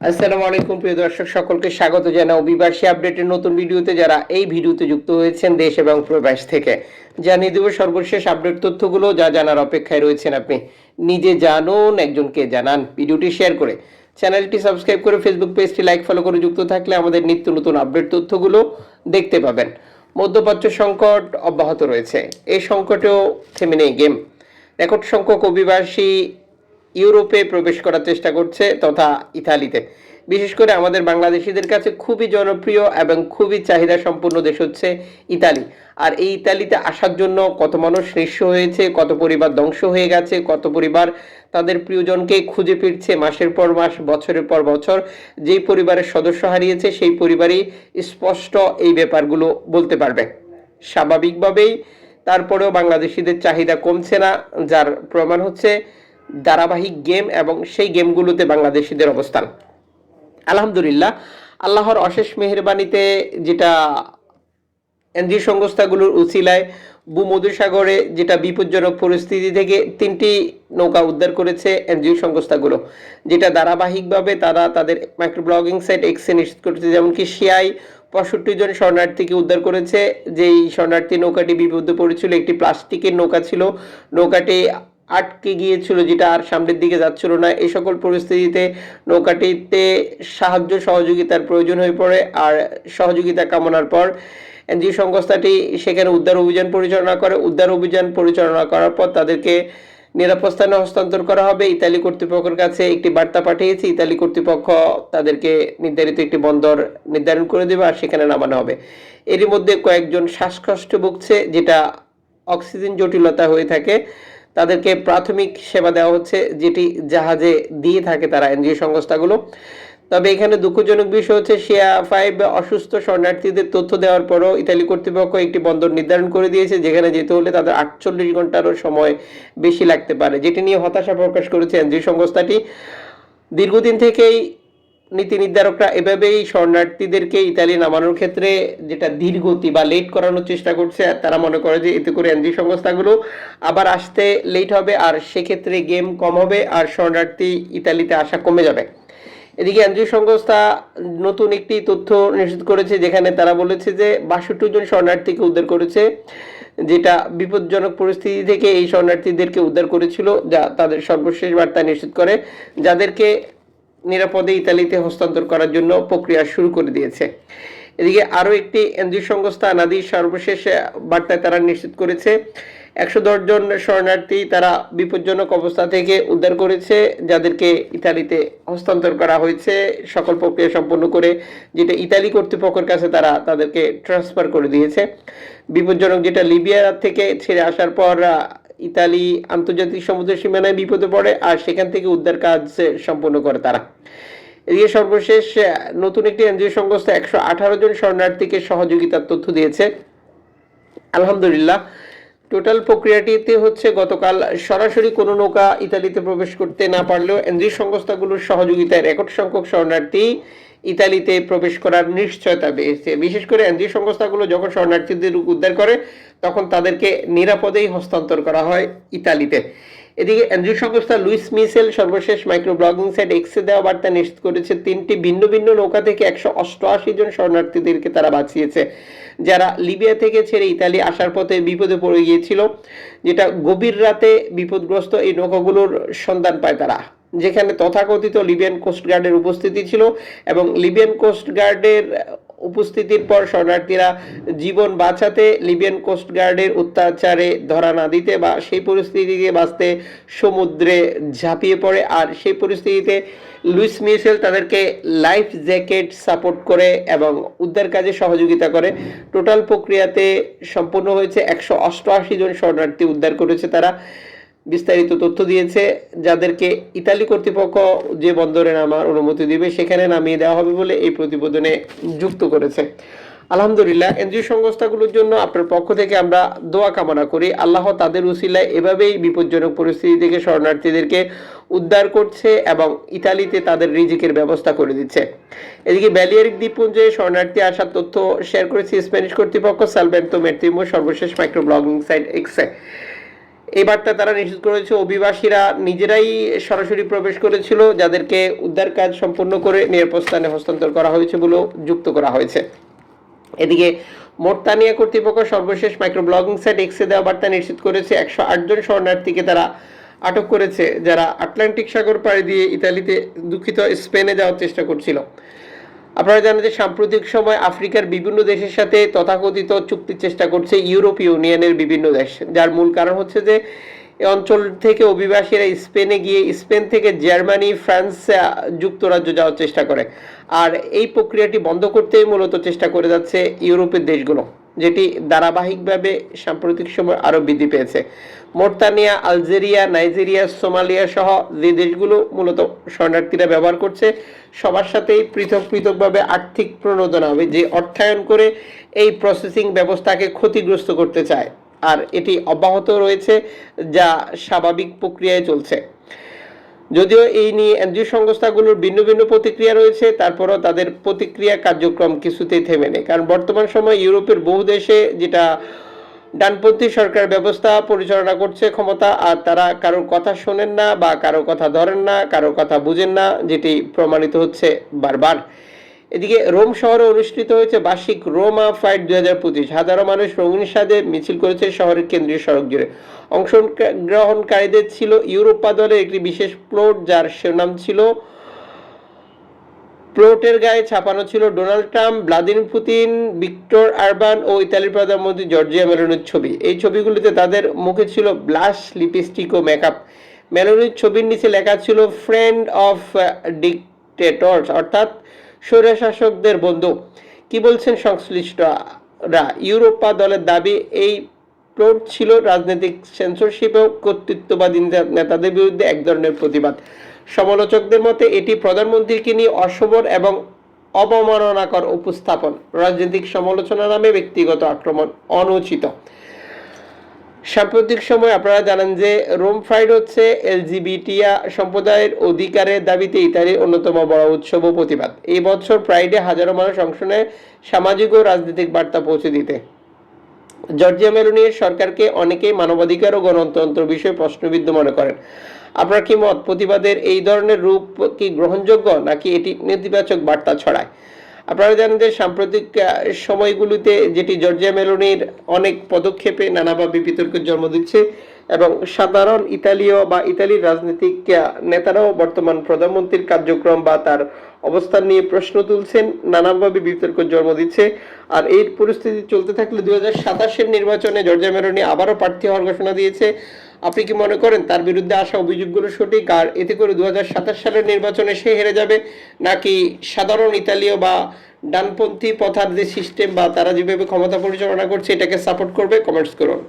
আসসালামু আলাইকুম, প্রিয় দর্শক, সকলকে স্বাগত জানাও অভিবাসী আপডেটের নতুন ভিডিওতে যারা এই ভিডিওতে যুক্ত হয়েছেন দেশ এবং প্রবাস থেকে। জানিয়ে দেব সর্বশেষ আপডেট তথ্যগুলো, যা জানার অপেক্ষায় রয়েছেন আপনি। নিজে জানুন, একজনকে জানান ভিডিওটি শেয়ার করে। চ্যানেলটি সাবস্ক্রাইব করে ফেসবুক পেজটি লাইক, ফলো করে যুক্ত থাকলে আমাদের নিত্য নতুন আপডেট তথ্যগুলো দেখতে পাবেন। মধ্যপ্রাচ্য সংকট অব্যাহত রয়েছে। এই সংকটেও থেমে নেই গেম। রেকর্ড সংখ্যক অভিবাসী ইউরোপে প্রবেশ করার চেষ্টা করছে তথা ইতালিতে। বিশেষ করে আমাদের বাংলাদেশিদের কাছে খুবই জনপ্রিয় এবং খুবই চাহিদা সম্পন্ন দেশ হচ্ছে ইতালি। আর এই ইতালিতে আসার জন্য কত মানুষ নিঃস্ব হয়েছে, কত পরিবার ধ্বংস হয়ে গেছে, কত পরিবার তাদের প্রিয়জনকে খুঁজে ফিরছে মাসের পর মাস, বছরের পর বছর। যেই পরিবারের সদস্য হারিয়েছে, সেই পরিবারই স্পষ্ট এই ব্যাপারগুলো বলতে পারবে। স্বাভাবিকভাবেই তারপরেও বাংলাদেশিদের চাহিদা কমছে না, যার প্রমাণ হচ্ছে ধারাবাহিক গেম এবং সেই গেমগুলোতে বাংলাদেশিদের অবস্থান। আলহামদুলিল্লাহ, আল্লাহর অশেষ মেহরবানিতে যেটা এনজিও সংস্থাগুলোর উচিলায় ভূমধুসাগরে যেটা বিপজ্জনক পরিস্থিতি থেকে তিনটি নৌকা উদ্ধার করেছে এনজিও সংস্থাগুলো, যেটা ধারাবাহিকভাবে তারা তাদের মাইক্রো ব্লগিং সাইট এক্সে নিশ্চিত করেছে, যেমনকি সিআই পঁয়ষট্টি জন শরণার্থীকে উদ্ধার করেছে। যেই শরণার্থী নৌকাটি বিপদে পড়েছিল, একটি প্লাস্টিকের নৌকা ছিল। নৌকাটি আটকে গিয়েছিল, যেটা আর সামনের দিকে যাচ্ছিল না। এই সকল পরিস্থিতিতে নৌকাটিতে সাহায্য সহযোগিতার প্রয়োজন হয়ে পড়ে আর সহযোগিতা কামনার পর এনজিও সংস্থাটি সেখানে উদ্ধার অভিযান পরিচালনা করে। উদ্ধার অভিযান পরিচালনা করার পর তাদেরকে নিরাপদ স্থানে হস্তান্তর করা হবে। ইতালি কর্তৃপক্ষের কাছে একটি বার্তা পাঠিয়েছে। ইতালি কর্তৃপক্ষ তাদেরকে নির্ধারিত একটি বন্দর নির্ধারণ করে দেবে আর সেখানে নামানো হবে। এরই মধ্যে কয়েকজন শ্বাসকষ্ট ভুগছে, যেটা অক্সিজেন জটিলতা হয়ে থাকে। তাদেরকে প্রাথমিক সেবা দেওয়া হচ্ছে, যেটি জাহাজে দিয়ে থাকে তারা এনজিও সংস্থাগুলো। তবে এখানে দুঃখজনক বিষয় হচ্ছে, শিয়া ফাইভ অসুস্থ শরণার্থীদের তথ্য দেওয়ার পরও ইতালি কর্তৃপক্ষ একটি বন্দর নির্ধারণ করে দিয়েছে, যেখানে যেতে হলে তাদের আটচল্লিশ ঘন্টারও সময় বেশি লাগতে পারে, যেটি নিয়ে হতাশা প্রকাশ করেছে এনজিও সংস্থাটি। দীর্ঘদিন থেকেই নীতি নির্ধারকরা এভাবেই শরণার্থীদেরকে ইতালি নামানোর ক্ষেত্রে যেটা ধীরগতি বা লেট করানোর চেষ্টা করছে তারা মনে করে যে এতে করে এনজি সংস্থাগুলো আবার আসতে লেট হবে, আর সেক্ষেত্রে গেম কম হবে, আর শরণার্থী ইতালিতে আসা কমে যাবে। এদিকে এনজিও সংস্থা নতুন একটি তথ্য নিশ্চিত করেছে, যেখানে তারা বলেছে যে বাষট্টি জন শরণার্থীকে উদ্ধার করেছে, যেটা বিপজ্জনক পরিস্থিতি থেকে এই শরণার্থীদেরকে উদ্ধার করেছিল, যা তাদের সর্বশেষ বার্তা নিশ্চিত করে। যাদেরকে নিরাপদে ইতালিতে হস্তান্তর করার জন্য প্রক্রিয়া শুরু করে দিয়েছে। এদিকে আরও একটি এনজিও সংস্থা নাদির সর্বশেষ বার্তায় তারা নিশ্চিত করেছে, একশো জন শরণার্থী তারা বিপজ্জনক অবস্থা থেকে উদ্ধার করেছে, যাদেরকে ইতালিতে হস্তান্তর করা হয়েছে। সকল প্রক্রিয়া সম্পন্ন করে যেটা ইতালি কর্তৃপক্ষের কাছে তারা তাদেরকে ট্রান্সফার করে দিয়েছে। বিপজ্জনক যেটা লিবিয়া থেকে ছেড়ে আসার পর ইতালি আন্তর্জাতিক সমুদ্র সীমানায় বিপদে পড়ে আর সেখান থেকে উদ্ধার কাজ সম্পন্ন করে তারা। এদিকে সর্বশেষ নতুন একটি এনজিও সংস্থা একশো আঠারো জন শরণার্থীকে সহযোগিতার তথ্য দিয়েছে। আলহামদুলিল্লাহ, টোটাল প্রক্রিয়াটিতে হচ্ছে গতকাল সরাসরি কোনো নৌকা ইতালিতে প্রবেশ করতে না পারলেও এনজিও সংস্থাগুলোর সহযোগিতায় রেকর্ড সংখ্যক শরণার্থী ইতালিতে প্রবেশ করার নিশ্চয়তা পেয়েছে। বিশেষ করে এনজিও সংস্থাগুলো যখন শরণার্থীদের উদ্ধার করে, তখন তাদেরকে নিরাপদেই হস্তান্তর করা হয় ইতালিতে। এদিকে এনজিও সংস্থা লুইস মিসেল সর্বশেষ মাইক্রো ব্লগিং সাইট এক্সে দেওয়া বার্তা নিশ্চিত করেছে, তিনটি ভিন্ন ভিন্ন নৌকা থেকে একশো অষ্টআশি জন শরণার্থীদেরকে তারা বাঁচিয়েছে। যারা লিবিয়া থেকে ছেড়ে ইতালি আসার পথে বিপদে পড়ে গিয়েছিল, যেটা গভীর রাতে বিপদগ্রস্ত এই নৌকাগুলোর সন্ধান পায় তারা। যেখানে তথাকথিত লিবিয়ান কোস্টগার্ডের উপস্থিতি ছিল এবং লিবিয়ান কোস্টগার্ডের উপস্থিতির পর শরণার্থীরা জীবন বাঁচাতে লিবিয়ান কোস্টগার্ডের অত্যাচারে ধরা না দিতে বা সেই পরিস্থিতিকে বাঁচতে সমুদ্রে ঝাঁপিয়ে পড়ে। আর সেই পরিস্থিতিতে লুইস মিসেল তাদেরকে লাইফ জ্যাকেট সাপোর্ট করে এবং উদ্ধার কাজে সহযোগিতা করে। টোটাল প্রক্রিয়াতে সম্পূর্ণ হয়েছে একশো অষ্টআশি জন শরণার্থী উদ্ধার করেছে তারা। বিস্তারিত তথ্য দিয়েছে, যাদেরকে ইতালি কর্তৃপক্ষ যে বন্দরে নামার অনুমতি দিবে, সেখানে নামিয়ে দেওয়া হবে বলে এই প্রতিবেদনে যুক্ত করেছে। আলহামদুলিল্লাহ, এনজিও সংস্থাগুলোর জন্য আপনার পক্ষ থেকে আমরা দোয়া কামনা করি। আল্লাহ তাদের উসিলায় এভাবেই বিপজ্জনক পরিস্থিতি থেকে শরণার্থীদেরকে উদ্ধার করছে এবং ইতালিতে তাদের রিজিকের ব্যবস্থা করে দিচ্ছে। এদিকে ব্যালিয়ারিক দ্বীপপুঞ্জে শরণার্থী আসার তথ্য শেয়ার করেছে স্প্যানিশ কর্তৃপক্ষ। সালভেন্তো মের্তিমো সর্বশেষ মাইক্রো ব্লগিং সাইট এক্সে। এই বার্তা তারা নিশ্চিত করেছে। অভিবাসীরা নিজেরাই সরাসরি প্রবেশ করেছিল, যাদেরকে উদ্ধার কাজ সম্পূর্ণ করে নিরাপদ স্থানে হস্তান্তর করা হয়েছে বলেও যুক্ত করা হয়েছে। এদিকে মোরতানিয়া কর্তৃপক্ষ সর্বশেষ মাইক্রো ব্লগিং সাইট এক্সে দেওয়া বার্তা নিশ্চিত করেছে, একশো আট জন শরণার্থীকে তারা আটক করেছে, যারা আটলান্টিক সাগর পাড়ি দিয়ে ইতালিতে দুঃখিত স্পেনে যাওয়ার চেষ্টা করছিল। আপনারা জানেন যে সাম্প্রতিক সময় আফ্রিকার বিভিন্ন দেশের সাথে তথাকথিত চুক্তির চেষ্টা করছে ইউরোপীয় ইউনিয়নের বিভিন্ন দেশ, যার মূল কারণ হচ্ছে যে অঞ্চল থেকে অভিবাসীরা স্পেনে গিয়ে, স্পেন থেকে জার্মানি, ফ্রান্স যুক্তরাজ্য যাওয়ার চেষ্টা করে। আর এই প্রক্রিয়াটি বন্ধ করতেই মূলত চেষ্টা করে যাচ্ছে ইউরোপের দেশগুলো, যেটি ধারাবাহিকভাবে সাম্প্রতিক সময় আরও বৃদ্ধি পেয়েছে। মোরতানিয়া, আলজেরিয়া, নাইজেরিয়া, সোমালিয়া সহ যে দেশগুলো মূলত শরণার্থীরা ব্যবহার করছে, সবার সাথেই পৃথক পৃথকভাবে আর্থিক প্রণোদনা হবে, যে অর্থায়ন করে এই প্রসেসিং ব্যবস্থাকে ক্ষতিগ্রস্ত করতে চায়। আর এটি অব্যাহত রয়েছে যা স্বাভাবিক প্রক্রিয়ায় চলছে। যদিও এই নিয়ে এনজিও সংস্থাগুলোর ভিন্ন ভিন্ন প্রতিক্রিয়া রয়েছে, তারপরও তাদের প্রতিক্রিয়া কার্যক্রম কিছুতেই থেমে নেই। কারণ বর্তমান সময় ইউরোপের বহু দেশে যেটা ডানপন্থী সরকার ব্যবস্থা পরিচালনা করছে ক্ষমতা, আর তারা কারোর কথা শোনেন না বা কারোর কথা ধরেন না, কারোর কথা বুঝেন না, যেটি প্রমাণিত হচ্ছে বারবার। এদিকে রোম শহরে অনুষ্ঠিত হয়েছে বার্ষিক রোমা ফাইট দুই হাজার পঁচিশ। হাজারো মানুষ রঙিন সাজে মিছিল করেছে শহরের কেন্দ্রীয় সড়ক জুড়ে। অংশগ্রহণকারীদের ছিল ইউরোপা দলের একটি বিশেষ প্লট, যার শিরোনাম ছিল প্লটের গায়ে ছাপানো ছিল Donald Trump, Vladimir Putin, Viktor Orban ও ইতালির প্রধানমন্ত্রী জর্জিয়া মেলোনির ছবি। এই ছবিগুলিতে তাদের মুখে ছিল ব্লাশ, লিপস্টিক ও মেকআপ মেলোনির ছবির নিচে লেখা ছিল ফ্রেন্ড অফ ডিকটেটরস অর্থাৎ স্বৈরশাসকদের বন্ধু। কি বলছেন সংশ্লিষ্টরা? ইউরোপা দলের দাবি, এই প্লট ছিল রাজনৈতিক সেন্সরশিপ ও কর্তৃত্ববাদী নেতাদের বিরুদ্ধে এক ধরনের প্রতিবাদ। সমালোচকদের মতে, এটি প্রধানমন্ত্রীকে নিয়ে অশোভন এবং অবমাননাকর উপস্থাপন। রাজনৈতিক সমালোচনা নামে ব্যক্তিগত আক্রমণ অনুচিত। সাম্প্রতিক সময় আপনারা জানেন যে রোম ফ্রাইড হচ্ছে এলজিবিটিয়া সম্প্রদায়ের অধিকারের দাবিতে ইতালির অন্যতম বড় উৎসব ও প্রতিবাদ। এই বছর প্রাইডে হাজারো মানুষ অংশ নেয় সামাজিক ও রাজনৈতিক বার্তা পৌঁছে দিতে। জর্জিয়া মেলোনির সরকারকে অনেকেই মানবাধিকার ও গণতন্ত্র বিষয়ে প্রশ্নবিদ্ধ মনে করেন। আপনার কি মত? প্রতিবাদের এই ধরনের রূপ কি গ্রহণযোগ্য নাকি এটি নেতিবাচক বার্তা ছড়ায়? আপনারা জানেন যে সাম্প্রতিক সময়গুলিতে যেটি জর্জিয়া মেলোনির অনেক পদক্ষেপে নানাভাবে বিতর্কের জন্ম দিচ্ছে এবং সাধারণ ইতালীয় বা ইতালির রাজনৈতিক নেতারাও বর্তমান প্রধানমন্ত্রীর কার্যক্রম বা তার অবস্থান নিয়ে প্রশ্ন তুলছেন নানাভাবে বিতর্ক জন্ম দিচ্ছে। আর এই পরিস্থিতি চলতে থাকলে দুই হাজার সাতাশের নির্বাচনে জর্জিয়া মেলোনি আবারও প্রার্থী হওয়ার ঘোষণা দিয়েছে। আপনি কি মনে করেন, তার বিরুদ্ধে আসা অভিযোগগুলো সঠিক? আর এতে করে দু সাতাশ সালের নির্বাচনে সে হেরে যাবে? নাকি সাধারণ ইতালীয় বা ডানপন্থী পথার যে সিস্টেম বা তারা যেভাবে ক্ষমতা পরিচালনা করছে, এটাকে সাপোর্ট করবে? কমেন্টস করুন।